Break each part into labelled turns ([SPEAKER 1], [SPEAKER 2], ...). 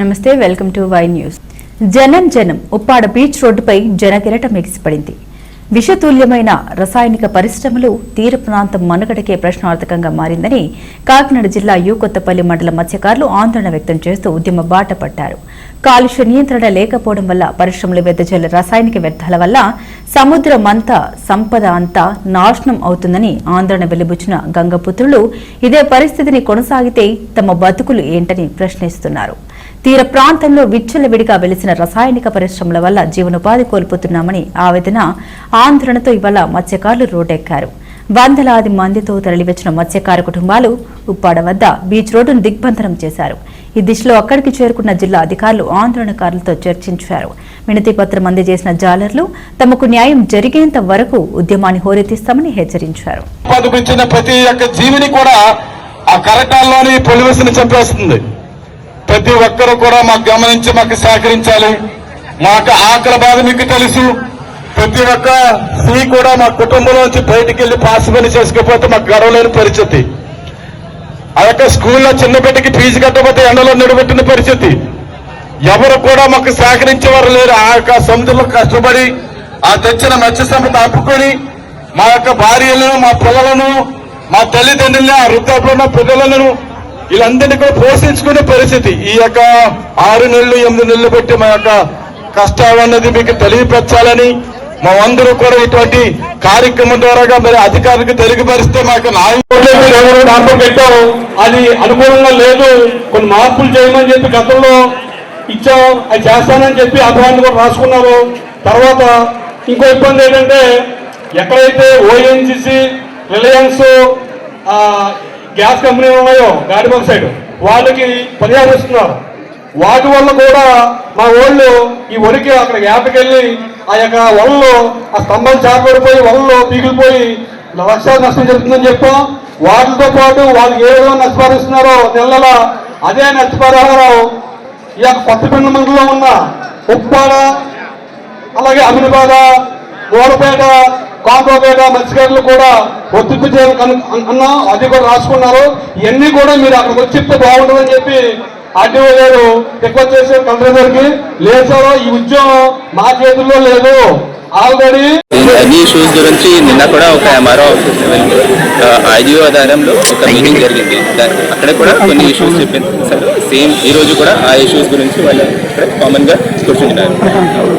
[SPEAKER 1] నమస్తే welcome to Y news. జనం జనం ఉప్పాడ బీచ్ రోడ్డుపై జనకిరటం ఎగిసిపడింది. విషతుల్యమైన రసాయనిక పరిశ్రమలు తీర ప్రాంతం మనుగడకే ప్రశ్నార్థకంగా మారిందని కాకినాడ జిల్లా యూకొత్తపల్లి మండల మత్స్యకారులు ఆందోళన వ్యక్తం చేస్తూ ఉద్యమ బాట పట్టారు. కాలుష్య నియంత్రణ లేకపోవడం వల్ల పరిశ్రమలు వెదజల్లే రసాయనిక వ్యర్థాల వల్ల సముద్రమంతా సంపద అంతా నాశనం అవుతుందని ఆందోళన వెలిబుచ్చిన గంగపుత్రులు ఇదే పరిస్థితిని కొనసాగితే తమ బతుకులు ఏంటని ప్రశ్నిస్తున్నారు. తీర ప్రాంతంలో విచ్చలవిడిగా వెలిసిన రసాయనిక పరిశ్రమల వల్ల జీవనోపాధి కోల్పోతున్నామని ఆవేదన ఆందోళనతో ఇవాళ మత్స్యకారులు రోడ్డెక్కారు. వందలాది మందితో తరలివచ్చిన మత్స్యకార కుటుంబాలు ఉప్పాడ వద్ద బీచ్ రోడ్డును దిగ్బంధనం చేశారు. ఈ దిశలో అక్కడికి చేరుకున్న జిల్లా అధికారులు ఆందోళనకారులతో చర్చించారు. వినతి పత్రం అందజేసిన జాలర్లు తమకు న్యాయం జరిగేంత వరకు ఉద్యమాన్ని హోరెత్తిస్తామని హెచ్చరించారు.
[SPEAKER 2] ప్రతి ఒక్క జీవిని కూడా ఆ కరటాల్లోని పొలివెస్ని చంపేస్తుంది. ప్రతి ఒక్కరూ కూడా మాకు గమనించి మాకు సహకరించాలి. మాకు ఆకలి బాధ మీకు తెలుసు. ప్రతి ఒక్క స్త్రీ కూడా మా కుటుంబంలోంచి బయటికి వెళ్ళి పాస్ పని చేసుకోకపోతే మాకు గర్వలేని పరిస్థితి. ఆ యొక్క స్కూల్లో చిన్న బిడ్డకి ఫీజు కట్టకపోతే ఎండలో నిలబెట్టిన పరిస్థితి. ఎవరు కూడా మాకు సహకరించేవారు లేరు. ఆ యొక్క సముద్రంలో కష్టపడి ఆ తెచ్చిన మత్స్య సంపద అప్పుకొని మా యొక్క భార్యలను మా పిల్లలను మా తల్లిదండ్రులను ఆ వృద్ధాపులను పిల్లలను వీళ్ళందరినీ కూడా పోషించుకునే పరిస్థితి. ఈ యొక్క ఆరు నెలలు ఎనిమిది నెలలు పెట్టి మా యొక్క కష్టాలు అన్నది మీకు తెలియపరచాలని మా అందరూ కూడా ఇటువంటి కార్యక్రమం ద్వారా మరి అధికారులకు తెలియపరిస్తే మాకు న్యాయం
[SPEAKER 3] దాంట్లో పెట్టాం అది అనుకూలంగా లేదు. కొన్ని మార్పులు చేయమని చెప్పి గతంలో ఇచ్చాం. అది చేస్తానని చెప్పి అభిప్రాయాన్ని కూడా రాసుకున్నారు. తర్వాత ఇంకో ఇబ్బంది ఏంటంటే ఎక్కడైతే ఓఎన్జిసి రిలయన్స్ గ్యాస్ కంపెనీలు ఉన్నాయో గాడిబాబు సైడ్. వాళ్ళకి పర్యాలు ఇస్తున్నారు. వాటి వల్ల కూడా మా వాళ్ళు ఈ వరికి అక్కడ యాపకెళ్ళి ఆ యొక్క వలలో ఆ స్తంభం చేపడిపోయి వలలో పీగిలిపోయి లక్షలు నష్టం జరుగుతుందని చెప్పాం వాటితో పాటు వాళ్ళు ఏ విధంగా నష్టపరిస్తున్నారో నెలల అదే నష్టపరిహారం ఈ యొక్క కొత్తపిండ మండలంలో ఉన్న ఉప్పాడ అలాగే అమినబాద మూలపేట కాంకోపేట మత్స్యకారులు కూడా ఒత్తిడి చేయాలని అన్నా అది కూడా రాసుకున్నారు. ఇవన్నీ కూడా మీరు అక్కడికి వచ్చి చెప్తే బాగుంటుందని చెప్పి ఆర్టీఓ గారు రిక్వెస్ట్ చేశారు కలెక్టర్ గారికి. లేదు సార్ ఈ ఉద్యోగం మా చేతుల్లో లేదు. ఆల్రెడీ
[SPEAKER 4] ఈ ఇష్యూస్ గురించి నిన్న కూడా ఒక ఎంఆర్ఓ ఐడియో ఆధారంలో ఒక మీటింగ్ జరిగింది. అక్కడ కూడా కొన్ని ఇష్యూస్ చెప్పింది సార్. సేమ్ ఈ రోజు కూడా ఆ ఇష్యూస్ గురించి వాళ్ళు ఇక్కడ కామన్గా కూర్చుంటున్నారు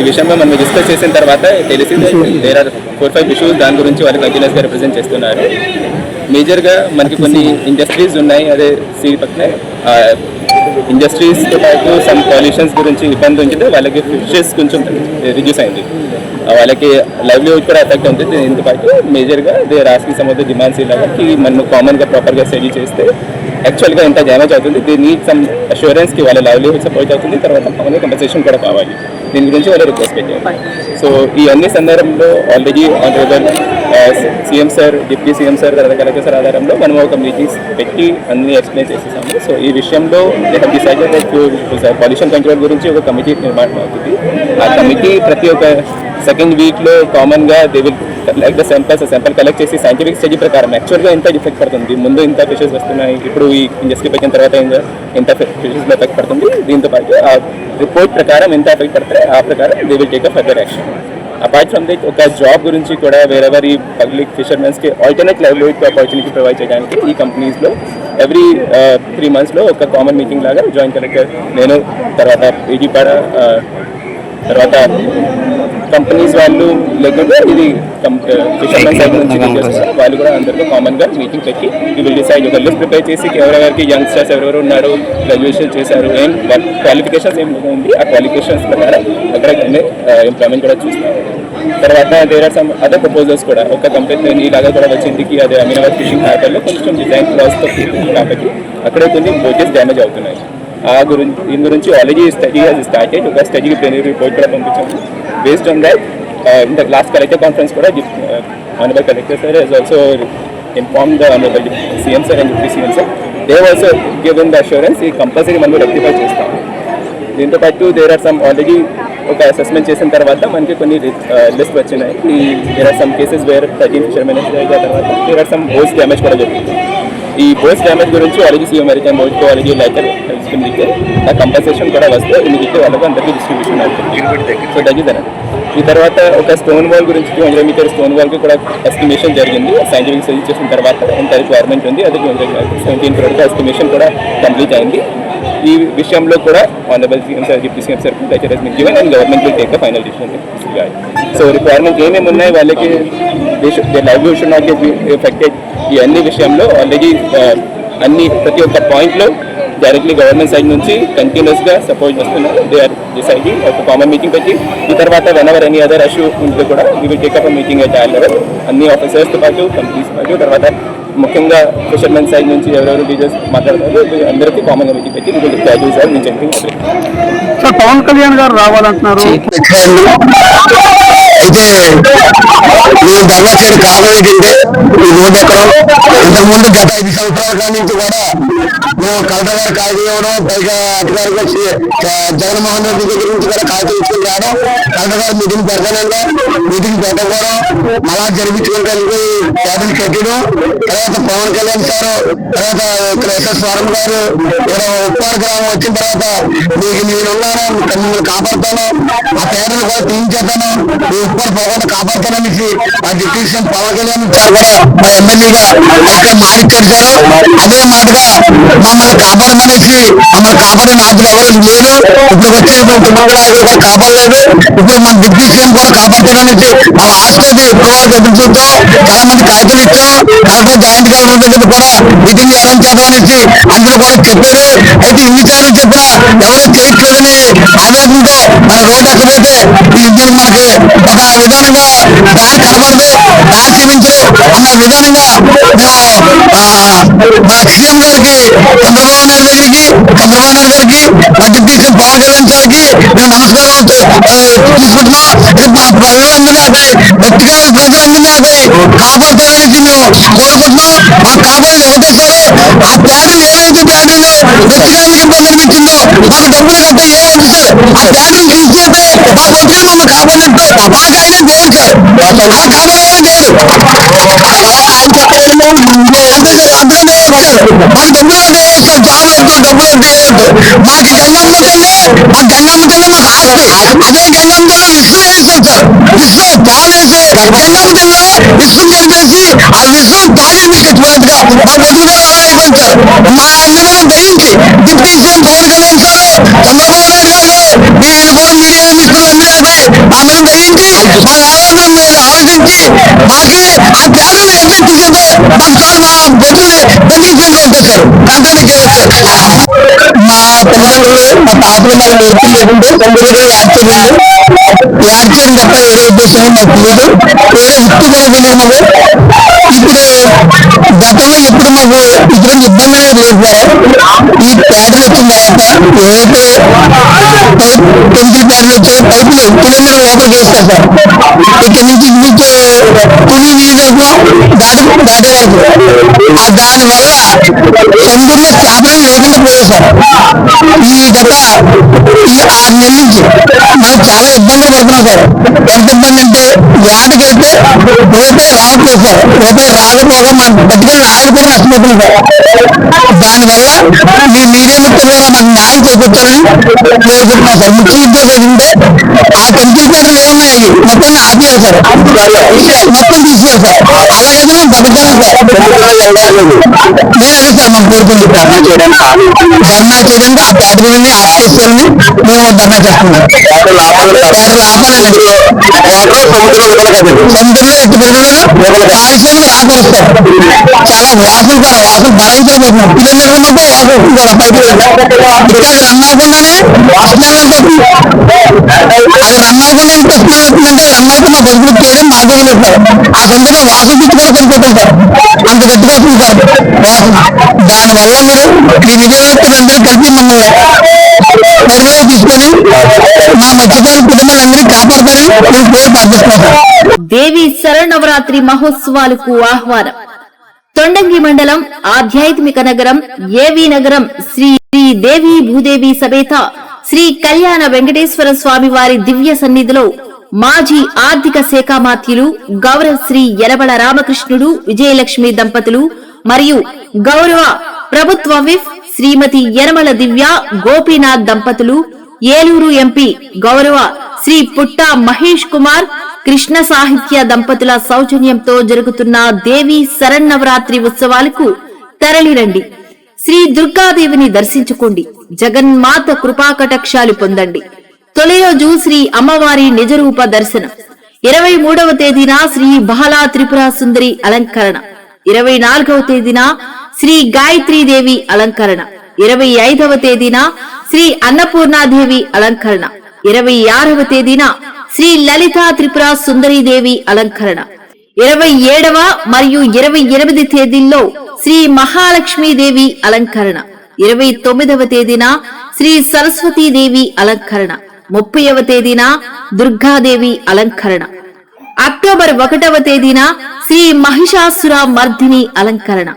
[SPEAKER 4] ఈ విషయంలో మనం డిస్కస్ చేసిన తర్వాత తెలిసింది there are four five issues దాని గురించి వాళ్ళు కంటిన్యూస్గా రిప్రజెంట్ చేస్తున్నారు. మేజర్గా మనకి కొన్ని ఇండస్ట్రీస్ ఉన్నాయి. అదే సీ పక్కనే ఇండస్ట్రీస్తో పాటు సమ్ పొల్యూషన్స్ గురించి ఇబ్బంది ఉంచితే వాళ్ళకి ఫిషెస్ కొంచెం రిడ్యూస్ అయింది. వాళ్ళకి లైవ్లీహుడ్ కూడా ఎఫెక్ట్ ఉంది దీంతో పాటు మేజర్గా దే రాస్కి సమ్ ఆఫ్ ద డిమాండ్స్ ఇలాగకి మనం కామన్గా ప్రాపర్గా స్టడీ చేస్తే యాక్చువల్గా ఎంత డ్యామేజ్ అవుతుంది. దే నీడ్ సమ్ అష్యూరెన్స్కి వాళ్ళ లైవ్లీహుడ్ సపోర్ట్ అవుతుంది. తర్వాత కామన్గా కంపెన్సేషన్ కూడా కావాలి. దీని గురించి వాళ్ళు రిక్వెస్ట్ పెట్టారు. సో ఈ అన్ని సందర్భంలో already honourable CM sir deputy CM sir తర్వాత కలెక్టర్ సార్ ఆధారంలో మనం ఒక మీటింగ్స్ పెట్టి అన్ని ఎక్స్ప్లెయిన్ చేసేసాము. సో ఈ విషయంలో డిసైడెడ్ పొల్యూషన్ కంట్రోల్ గురించి ఒక కమిటీ నిర్మాణం అవుతుంది. ఆ కమిటీ ప్రతి ఒక్క సెకండ్ వీక్లో కామన్గా they will like the samples sample collect చేసి సైంటిఫిక్ స్టడీ ప్రకారం యాక్చువల్గా ఎంత ఎఫెక్ట్ పడుతుంది. ముందు ఇంత ఫిషెస్ వస్తున్నాయి ఇప్పుడు ఈ ఇండస్ట్రీ పెట్టిన తర్వాత ఎంత ఫిషెస్ ఎఫెక్ట్ పడుతుంది. దీంతో పాటు ఆ రిపోర్ట్ ప్రకారం ఎంత ఎఫెక్ట్ పడితే ఆ ప్రకారం they will take a further action apart from that ఒక జాబ్ గురించి కూడా వేరెవర్ ఈ పబ్లిక్ ఫిషర్మెన్స్కి ఆల్టర్నేట్ లైవ్లీహుడ్ ఆపర్చునిటీ ప్రొవైడ్ చేయడానికి ఈ కంపెనీస్లో ఎవ్రీ త్రీ మంత్స్లో ఒక కామన్ మీటింగ్ లాగా జాయింట్ కలెక్టర్ నేను తర్వాత ఈజీపాడ uh, తర్వాత కంపెనీస్ వాళ్ళు లేకుంటే ఇది ఫిషర్మెన్ సైడ్ నుంచి వాళ్ళు కూడా అందరితో కామన్గా మీటింగ్ పెట్టి ఈ విల్ డిసైడ్ ఒక లిస్ట్ ప్రిపేర్ చేసి ఎవరెవరికి యంగ్స్టర్స్ ఎవరెవరు ఉన్నారు గ్రాడ్యుయేషన్ చేశారు ఏం వర్క్ క్వాలిఫికేషన్స్ ఏం ఉంది ఆ క్వాలిఫికేషన్స్ ప్రకారం అక్కడ ఎంప్లాయ్మెంట్ కూడా చూస్తారు. తర్వాత there are some other proposals కూడా. ఒక కంపెనీ ఇలాగా కూడా వచ్చింది అదే అమీనాబాద్ ఫిషింగ్ హార్బర్లో కొంచెం డిజైన్ క్లాస్తో కాబట్టి అక్కడే కొన్ని బోటెస్ డ్యామేజ్ అవుతున్నాయి. ఆ గురించి దీని గురించి ఆల్రెడీ స్టడీ హాజ్ స్టార్టెడ్ ఒక స్టడీ ప్లేనరీ రిపోర్ట్ కూడా పంపించాము. Based on that in the last collector conference కూడా honourable collector sir he's also inform the honourable CM sir and deputy CM sir they also given the assurance ఈ compulsory మనం rectify చేస్తాం. దీంతో పాటు there are some already ఒక assessment చేసిన తర్వాత మనకి కొన్ని లిస్ట్ వచ్చినాయి. ఈ there are some cases where thirteen fishermen తర్వాత there are some boats damage కూడా జరిగింది. ఈ బోస్ డ్యామేజ్ గురించి వాళ్ళకి సీఎం అమెరికన్ బోర్డ్కి వాళ్ళకి లెటర్ తెలిసింది ఆ కంపెన్సేషన్ కూడా వస్తే ఇమీడియట్లీ వాళ్ళకి అందరికీ డిస్ట్రిబ్యూషన్ అవుతుంది. సో తగ్గిద్దనండి ఈ తర్వాత ఒక స్టోన్ వాల్ గురించి టూ హండ్రెడ్ మీటర్ స్టోన్ వాల్కి కూడా ఎస్టిమేషన్ జరిగింది. సైంటిఫిక్ స్టడీ చేసిన తర్వాత ఎంత రిక్వైర్మెంట్ ఉంది అది two hundred seventeen crore estimation కూడా కంప్లీట్ అయింది. ఈ విషయంలో కూడా honourable CM sir deputy CM sir lecture he's given and government will take the final decision so requirement ఏమేమి ఉన్నాయి వాళ్ళకి? Live should not get affected ఈ అన్ని విషయంలో ఆల్రెడీ అన్ని ప్రతి ఒక్క పాయింట్లో డైరెక్ట్లీ గవర్నమెంట్ సైడ్ నుంచి కంటిన్యూస్గా సపోర్ట్ చేస్తున్నారు దే ఆర్ డిసైడింగ్ ఒక కామన్ మీటింగ్ పెట్టి ఈ తర్వాత whenever any other issue ఉంటే కూడా we will take up meeting అయితే లెవెల్ అన్ని ఆఫీసర్స్తో పాటు కంపెనీస్ పాటు తర్వాత ముఖ్యంగా ఫిషర్మెన్ సైడ్ నుంచి ఎవరెవరు లీడర్స్ మాట్లాడతారు అందరికీ కామన్గా మీటింగ్ పెట్టి విల్ ట్రై సార్ నుంచి
[SPEAKER 3] సార్ పవన్ కళ్యాణ్ గారు రావాలంటున్నారు.
[SPEAKER 5] అయితే నేను ధర్నా చేయడం కారణం ఏంటంటే ఈ రోడ్డు ఎక్కడం ఇంతకుముందు గత ఐదు సంవత్సరాల నుంచి కూడా మేము కలెక్టర్ గారు కాగితం ఇవ్వడం పైగా అధికారులు వచ్చి, జగన్మోహన్ రెడ్డి దగ్గర నుంచి కూడా కాగితం ఇచ్చుకుని రావడం కలెక్టర్ గారు మీటింగ్ పెడతానంగా మీటింగ్ పెట్టకపోవడం అలా జరిపించుకుంటే క్యాబినెట్ కట్టడం. తర్వాత పవన్ కళ్యాణ్ సార్ తర్వాత ఇక్కడ ఎస్ఎస్ వరం గారు ఇక్కడ ఉప్పాడు గ్రామం వచ్చిన తర్వాత మీకు నేనున్నాను మిమ్మల్ని కాపాడుతాను ఆ పేదలు కూడా తీయించేస్తాను ఈ ఉప్పాడు పోకుండా కాపాడుతాననేసి ఆ డిప్యూషన్ పవన్ కళ్యాణ్ సార్ కూడా మా ఎమ్మెల్యేగా అక్కడ మాటిచ్చాడు సార్. అదే మాటగా మమ్మల్ని కాపాడమనేసి మమ్మల్ని కాపాడే నాదులు ఎవరు లేరు. ఇప్పుడు వచ్చే తుమ్మగడాలు కూడా కాపాడలేదు. ఇప్పుడు మన డిప్యూషన్ కూడా కాపాడతారనేసి మా లాస్ట్ ఎక్కువ ఎదురుచూద్దాం చాలా మంది కాగితాలు ఇచ్చాం కలెక్టర్ జాయింట్ కలెక్టర్ దగ్గర కూడా మీటింగ్ అరేంజ్ అందరూ కూడా చెప్పారు అయితే ఇన్నిసార్లు చెప్పినా ఎవరు చేయట్లేదని ఆవేదనతో మన రోడ్ ఎక్కబోతే ఇది మనకి ఒక విధానంగా దారి కనబడదు దారి నుంచి అన్న విధానంగా మేము సీఎం గారికి చంద్రబాబు నాయుడు దగ్గరికి చంద్రబాబు నాయుడు గారికి మా డిప్యూటీ పవన్ కళ్యాణ్ సార్కి మేము నమస్కారం తీసుకుంటున్నాం. ఇది మా ప్రజలందరినీ అక్కడ వ్యక్తిగత ప్రజలందరినీ అక్కడ కాపాడుతారనేసి కోరుకుంటున్నాం ఆ కాపాడేది ఒకటే ఆ పేదలు ఏదైతే పేదలు వ్యక్తిగతంగా ఇబ్బంది అనిపించిందో మాకు డబ్బులు కట్టే ఏ ఆ పేదలు తీసుకుంటే ఆ వచ్చి మమ్మల్ని కాపాడినట్టు మాకు ఆయన దేవుడు సార్ ఆ కాపాడేవాడు దేవుడు జాబ్ వద్దు డబ్బులు వద్దు ఏ వద్దు మాకు గంగమ్మ తల్లే మా గంగమ్మ తల్లే మాకు అదే గంగమ్మ తల్లి విశ్వం వేస్తాం సార్ విశ్వం పాలు వేసి గంగమ్మ తల్లి విశ్వం కలిపేసి ఆ విశ్వం తాగి మీకు చచ్చిపోయినట్టుగా మా బతుకుతో అయిపోయింది మా అందరం దయించి deputy CM Pawan Kalyan sir Chandrababu Naidu garu మీరు కూడా మీడియా మిత్రులు అందరూ అందరం దయించి మా ఆవేదన మీరు ఆలోచించి మాకి ఆ పేదలు ఎవరు తీసుకుంటే మాకు చాలా మా బతుకుని తగ్గించుకుంటూ మా తల్లిదండ్రులు మా తాతలు మాకు నేర్పింది లేకుంటే తొమ్మిది యాడ్ చేయండి యాడ్ తప్ప ఏదో ఉద్దేశం మాకు లేదు వేరే వృత్తి కలిగినాము ఇప్పుడు గతంలో ఎప్పుడు మాకు ఇటువంటి ఇబ్బంది అనేది లేదు సార్ ఈ ప్యాటర్న్ వచ్చిన తర్వాత ఏదైతే పెన్సిల్ ప్యాటర్న్ వచ్చాయో పైపులు కిలోమీటర్ లోపలికి చేస్తారు సార్ ఇక్కడ నుంచి నుంచి తుని నియోజకవర్గం దాటి దాటే ఆ దాని వల్ల సముద్రంలో చేపలు లేకుండా పోయాయి సార్ ఈ గత ఈ ఆరు నెలల నుంచి మనం చాలా ఇబ్బందులు పడుతున్నాం సార్. ఎంత ఇబ్బంది అంటే వేటకి వెళ్తే రూపాయి రావట్లేదు సార్ రూపాయి రాకపోగా మా బతికే రాకపోతే నష్టపోతున్నాం దానివల్ల మీ మీడియా మిత్రుల మాకు న్యాయం చేకూర్చాలని కోరుకుంటున్నాం సార్ ముఖ్య ఉద్దేశం ఏంటంటే ఆ పెన్సిల్ పేటలు ఏమున్నాయి మొత్తం ఆపేయాలి సార్ మొత్తం తీసేయాలి సార్ అలాగైతే మేము బతకగలం సార్ నేను సార్ మాకు కోరుకుంది ధర్నా చేయడానికి ధర్నా చేయడానికి ఆ పేటలని ఆపేసేయాలని మేము ధర్నా చేస్తున్నాం పేటలు ఆపాలండి సముద్రంలో ఎత్తి పెడుతున్నారు కాలుష్యానికి ఆకరిస్తారు చాలా వాసన కూడా వాసన భరించలేకపోతున్నాం కిలోమీటర్ మొత్తం వాసన కూడా పైకి ఇక్కడ రన్ అవ్వకుండానే స్మెల్ వస్తుంది అది రన్ అవ్వకుండా ఎంత స్మెల్ చేయడం మాకు సార్ ఆ సొంతంగా వాసు పిచ్చి కూడా చనిపోతాం సార్ అంత గట్టిగా వస్తుంది సార్ వాసన దానివల్ల మీరు ఈ విజయవంతులందరూ కలిసి మమ్మల్ని పరిగణలోకి తీసుకొని మా మత్స్యకారుల కుటుంబాలందరినీ కాపాడతారని మేము కూడా ప్రార్థిస్తున్నాం
[SPEAKER 6] దేవి శరణవరాత్రి మహోత్సవాలకు ఆహ్వానం. తొండంగి మండలం ఆధ్యాత్మిక నగరం ఏవి నగరం శ్రీ శ్రీ దేవి భూదేవి సమేత శ్రీ కళ్యాణ వెంకటేశ్వర స్వామి వారి దివ్య సన్నిధిలో మాజీ ఆర్థిక శాఖ మాత్యులు గౌరవ శ్రీ యలబల రామకృష్ణుడు విజయలక్ష్మి దంపతులు మరియు గౌరవ ప్రభుత్వ విఫ్ శ్రీమతి యనమల దివ్య గోపీనాథ్ దంపతులు ఏలూరు ఎంపీ గౌరవ శ్రీ పుట్టా మహేష్ కుమార్ కృష్ణ సాహిత్య దంపతుల సౌజన్యంతో జరుగుతున్న దేవి శరన్నవరాత్రి ఉత్సవాలకు తరలిరండి. శ్రీ దుర్గాదేవిని దర్శించుకోండి. జగన్మాత కృపాకటాక్షాలు పొందండి. తొలి రోజు శ్రీ అమ్మవారి నిజరూప దర్శనం. ఇరవై మూడవ తేదీన శ్రీ బహలా త్రిపుర సుందరి అలంకరణ. ఇరవై నాలుగవ తేదీన శ్రీ గాయత్రీదేవి అలంకరణ. ఇరవై ఐదవ తేదీన శ్రీ అన్నపూర్ణాదేవి అలంకరణ. ఇరవై ఆరవ తేదీన శ్రీ లలితా త్రిపుర సుందరీదేవి అలంకరణ. ఇరవై ఏడవ మరియు ఇరవై ఎనిమిది తేదీల్లో శ్రీ మహాలక్ష్మీదేవి అలంకరణ. ఇరవై తొమ్మిదవ తేదీన శ్రీ సరస్వతీదేవి అలంకరణ. ముప్పైవ తేదీన దుర్గాదేవి అలంకరణ. అక్టోబర్ ఒకటవ తేదీన శ్రీ మహిషాసుర మర్దిని అలంకరణ.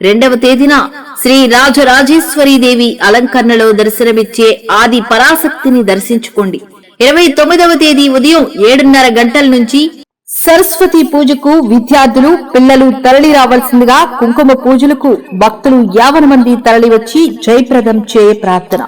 [SPEAKER 6] రెండవ తేదీన శ్రీ రాజరాజేశ్వరీదేవి అలంకరణలో దర్శనమిచ్చే ఆది పరాశక్తిని దర్శించుకోండి. ఇరవై తొమ్మిదవ తేదీ ఉదయం ఏడున్నర గంటల నుంచి సరస్వతి పూజకు విద్యార్థులు పిల్లలు తరలి రావాల్సిందిగా కుంకుమ పూజలకు భక్తులు యావన మంది తరలివచ్చి జయప్రదం చేయ ప్రార్థన.